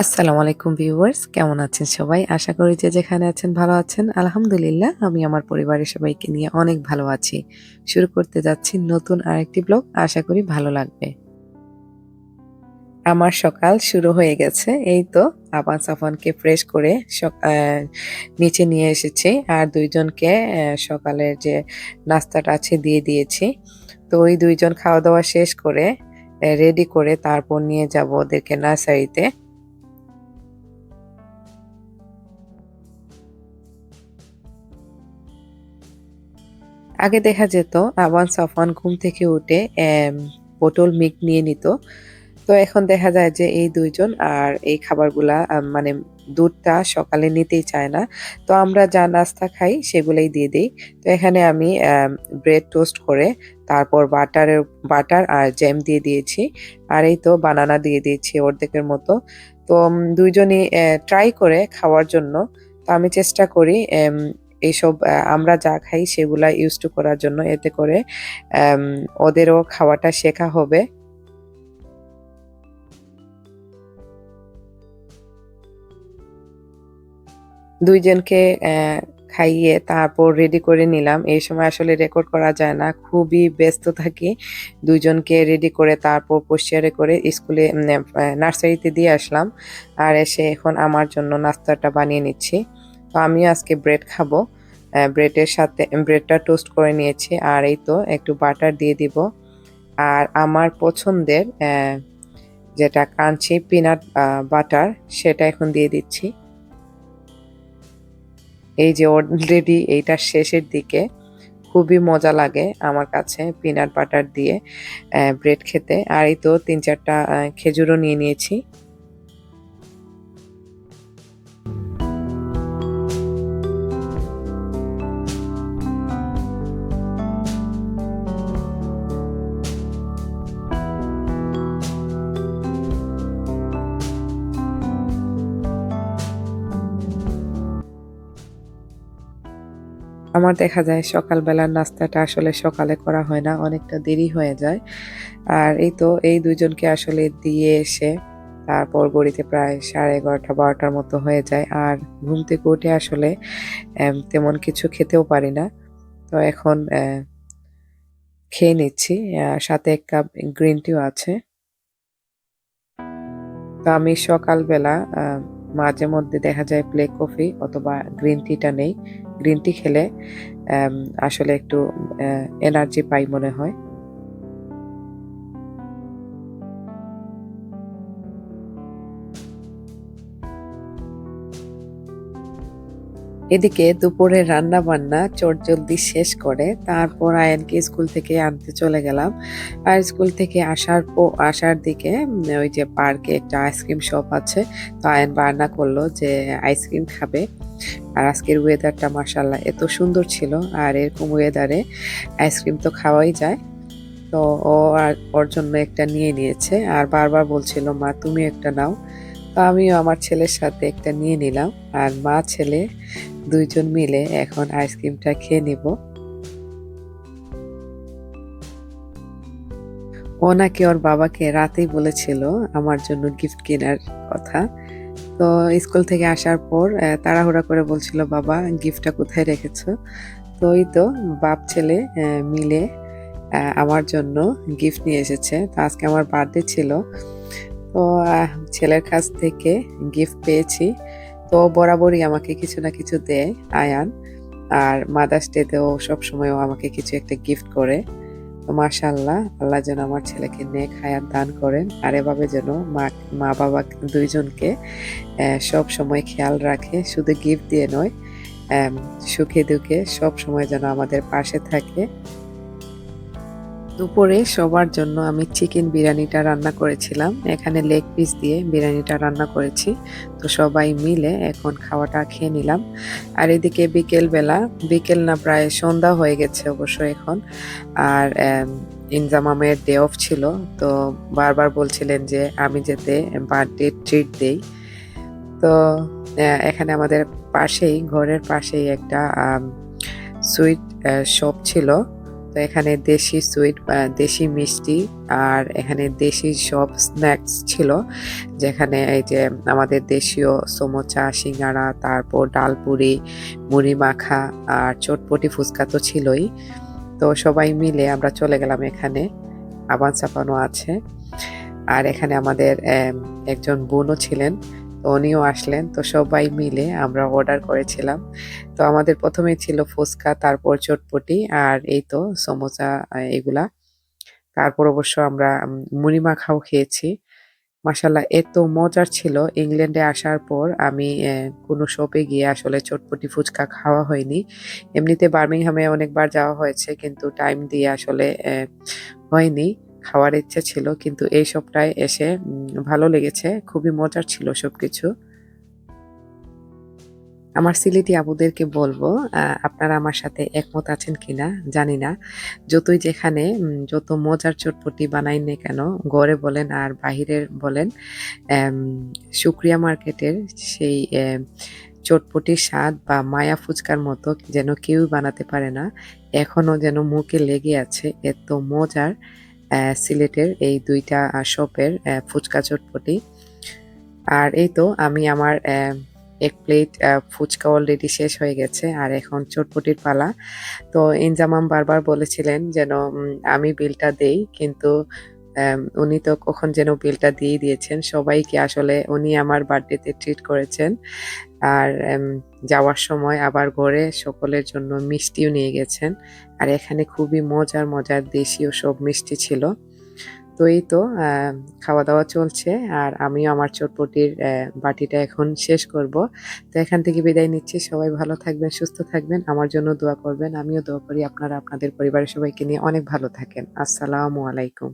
আসসালামু আলাইকুম ভিউয়ার্স, কেমন আছেন সবাই? আশা করি যে যেখানে আছেন ভালো আছেন। আলহামদুলিল্লাহ, আমি আমার পরিবারের সবাইকে নিয়ে অনেক ভালো আছি। শুরু করতে যাচ্ছি নতুন আরেকটি ব্লগ, আশা করি ভালো লাগবে। আমার সকাল শুরু হয়ে গেছে, এই তো আবান সাফানকে ফ্রেশ করে নিচে নিয়ে এসেছি আর দুইজনকে সকালের যে নাস্তাটা আছে দিয়ে দিয়েছি। তো ওই দুইজন খাওয়া দাওয়া শেষ করে রেডি করে তারপর নিয়ে যাব ওদেরকে নার্সারিতে। আগে দেখা যেত আবান সাফান ঘুম থেকে উঠে পটল মিক নিয়ে নিত। তো এখন দেখা যায় যে এই দুইজন আর এই খাবারগুলা মানে দুধটা সকালে নিতেই চায় না। তো আমরা যা নাস্তা খাই সেগুলোই দিয়ে দিই। তো এখানে আমি ব্রেড টোস্ট করে, তারপর বাটারের, বাটার আর জ্যাম দিয়ে দিয়েছি। আর এই তো বানানা দিয়ে দিয়েছি অর্ধেকের মতো। তো দুইজনই ট্রাই করে খাওয়ার জন্য। তো আমি চেষ্টা করি এইসব আমরা যা খাই সেগুলা ইউজ টু করার জন্য এতে করে ওদেরও খাওয়াটা শেখা হবে। দুইজনকে খাইয়ে তারপর রেডি করে নিলাম। এই সময় আসলে রেকর্ড করা যায় না, খুবই ব্যস্ত থাকি। দুইজনকে রেডি করে তারপর পোস্টারে করে স্কুলে নার্সারিতে দিয়ে আসলাম। আর এসে এখন আমার জন্য নাস্তাটা বানিয়ে নিচ্ছি। তো আমিও আজকে ব্রেড খাব। ব্রেডের সাথে, ব্রেডটা টোস্ট করে নিয়েছি, আর এই তো একটু বাটার দিয়ে দিব। আর আমার পছন্দের যেটা কাঞ্চি পিনাট বাটার সেটা এখন দিয়ে দিচ্ছি। এই যে অলরেডি এইটার শেষের দিকে, খুবই মজা লাগে আমার কাছে পিনাট বাটার দিয়ে ব্রেড খেতে। আর এই তো তিন চারটা খেজুরও নিয়ে নিয়েছি। আমার দেখা যায় সকালবেলার নাস্তাটা আসলে সকালে করা হয় না, অনেকটা দেরি হয়ে যায়। আর এই তো, এই দুজনকে আসলে দিয়ে এসে তারপর গড়িতে প্রায় সাড়ে এগারোটা, বারোটার মতো হয়ে যায়। আর ঘুম থেকে উঠে আসলে তেমন কিছু খেতেও পারি না। তো এখন খেয়ে নিচ্ছি। সাথে এক কাপ গ্রিন টিও আছে। তো আমি সকালবেলা মাঝে মধ্যে দেখা যায় প্লে কফি অথবা গ্রিন টিটা নেই। গ্রিন টি খেলে আসলে একটু এনার্জি পাই মনে হয়। এদিকে দুপুরে রান্না বান্না চটজলদি শেষ করে তারপর আয়নকে স্কুল থেকে আনতে চলে গেলাম। আর স্কুল থেকে আসার পর আসার দিকে ওই যে পার্কে একটা আইসক্রিম শপ আছে, তো আয়ন বায়না করল যে আইসক্রিম খাবে। আর আজকের ওয়েদারটা মাসাল্লাহ এত সুন্দর ছিল, আর এরকম ওয়েদারে আইসক্রিম তো খাওয়াই যায়। তো ও আর ওর জন্য একটা নিয়ে নিয়েছে, আর বারবার বলছিল, মা, তুমি একটা নাও। তো আমিও আমার ছেলের সাথে একটা নিয়ে নিলাম, আর মা ছেলে দুইজন মিলে এখন আইসক্রিমটা খেয়ে নিব। ও নাকি ওর বাবাকে রাতেই বলেছিল আমার জন্য গিফট কেনার কথা। তো স্কুল থেকে আসার পর তাড়াহুড়া করে বলছিল, বাবা গিফটটা কোথায় রেখেছো? তো ওই তো বাপ ছেলে মিলে আমার জন্য গিফট নিয়ে এসেছে। তো আজকে আমার বার্থডে ছিল। তো ছেলের কাছ থেকে গিফট পেয়েছি। তো বরাবরই আমাকে কিছু না কিছু দেয়, আয়ান। আর মাদার্স ডেতেও সবসময় ও আমাকে কিছু একটা গিফট করে। তো মাশাল্লাহ আল্লাহ যেন আমার ছেলেকে নেক হায়াত দান করেন। আর এভাবে যেন মা মা বাবা দুইজনকে সব সময় খেয়াল রাখে, শুধু গিফট দিয়ে নয় সুখে দুঃখে সব সময় যেন আমাদের পাশে থাকে। দুপুরে সবার জন্য আমি চিকেন বিরিয়ানিটা রান্না করেছিলাম। এখানে লেগ পিস দিয়ে বিরিয়ানিটা রান্না করেছি। তো সবাই মিলে এখন খাওয়াটা খেয়ে নিলাম। আর এদিকে বিকেল বেলা বিকেল না প্রায় সন্ধ্যা হয়ে গেছে অবশ্য এখন। আর ইনজামামের ডে অফ ছিল। তো বারবার বলছিলেন যে আমি যেতে বার্থডে ট্রিট দেই। তো এখানে আমাদের পাশেই, ঘরের পাশেই একটা সুইট শপ ছিল। তো এখানে দেশি সুইট বা দেশি মিষ্টি আর এখানে দেশি সব স্ন্যাক্স ছিল, যেখানে এই যে আমাদের দেশীয় সমোচা, সিঙ্গারা, তারপর ডালপুরি, মুড়ি মাখা আর চটপটি ফুচকা তো ছিলই। তো সবাই মিলে আমরা চলে গেলাম এখানে, আবান চাপানো আছে। আর এখানে আমাদের একজন বোনও ছিলেন উনিও আসলেন। তো সবাই মিলে আমরা অর্ডার করেছিলাম। তো আমাদের প্রথমেই ছিল ফুচকা, তারপর চটপটি আর এই তো সমোসা, এগুলা। তারপর অবশ্য আমরা মুড়ি মাখাও খেয়েছি। মাসাল্লাহ এত মজার ছিল ইংল্যান্ডে আসার পর আমি কোনো শপে গিয়ে আসলে চটপটি ফুচকা খাওয়া হয়নি। এমনিতে বার্মিংহামে অনেকবার যাওয়া হয়েছে, কিন্তু টাইম দিয়ে আসলে হয়নি। খাওয়ার ইচ্ছে ছিল, কিন্তু এই সবটায় এসে ভালো লেগেছে। খুবই মজার ছিল সবকিছু। আমার সিলেটি আবুদেরকে বলব আপনারা আমার সাথে একমত আছেন কিনা জানি না। যতই যেখানে যত মজার চটপটি বানাই না কেন, ঘরে বলেন আর বাহিরের বলেন শুক্রিয়া মার্কেটের সেই চটপটির স্বাদ বা মায়া ফুচকার মতো যেন কেউ বানাতে পারে না, এখনও যেন মুখে লেগে আছে এত মজার সিলেটের এই দুইটা শপের ফুচকা চটপটি। আর এই তো আমি আমার এক প্লেট ফুচকা অলরেডি শেষ হয়ে গেছে, আর এখন চটপটির পালা। তো ইনজামাম বারবার বলেছিলেন যেন আমি বিলটা দেই, কিন্তু উনি তো কখন যেন বিলটা দিয়ে দিয়েছেন, সবাইকে আসলে উনি আমার বার্থডেতে ট্রিট করেছেন। আর যাওয়ার সময় আবার ঘরে সকলের জন্য মিষ্টিও নিয়ে গেছেন। আর এখানে খুবই মজার মজার দেশীয় সব মিষ্টি ছিল। তো এই তো খাওয়া দাওয়া চলছে আর আমিও আমার চটপটির বাটিটা এখন শেষ করব। তো এখান থেকে বিদায় নিচ্ছি। সবাই ভালো থাকবেন, সুস্থ থাকবেন। আমার জন্য দোয়া করবেন। আমিও দোয়া করি আপনারা আপনাদের পরিবারের সবাইকে নিয়ে অনেক ভালো থাকেন। আসসালামু আলাইকুম।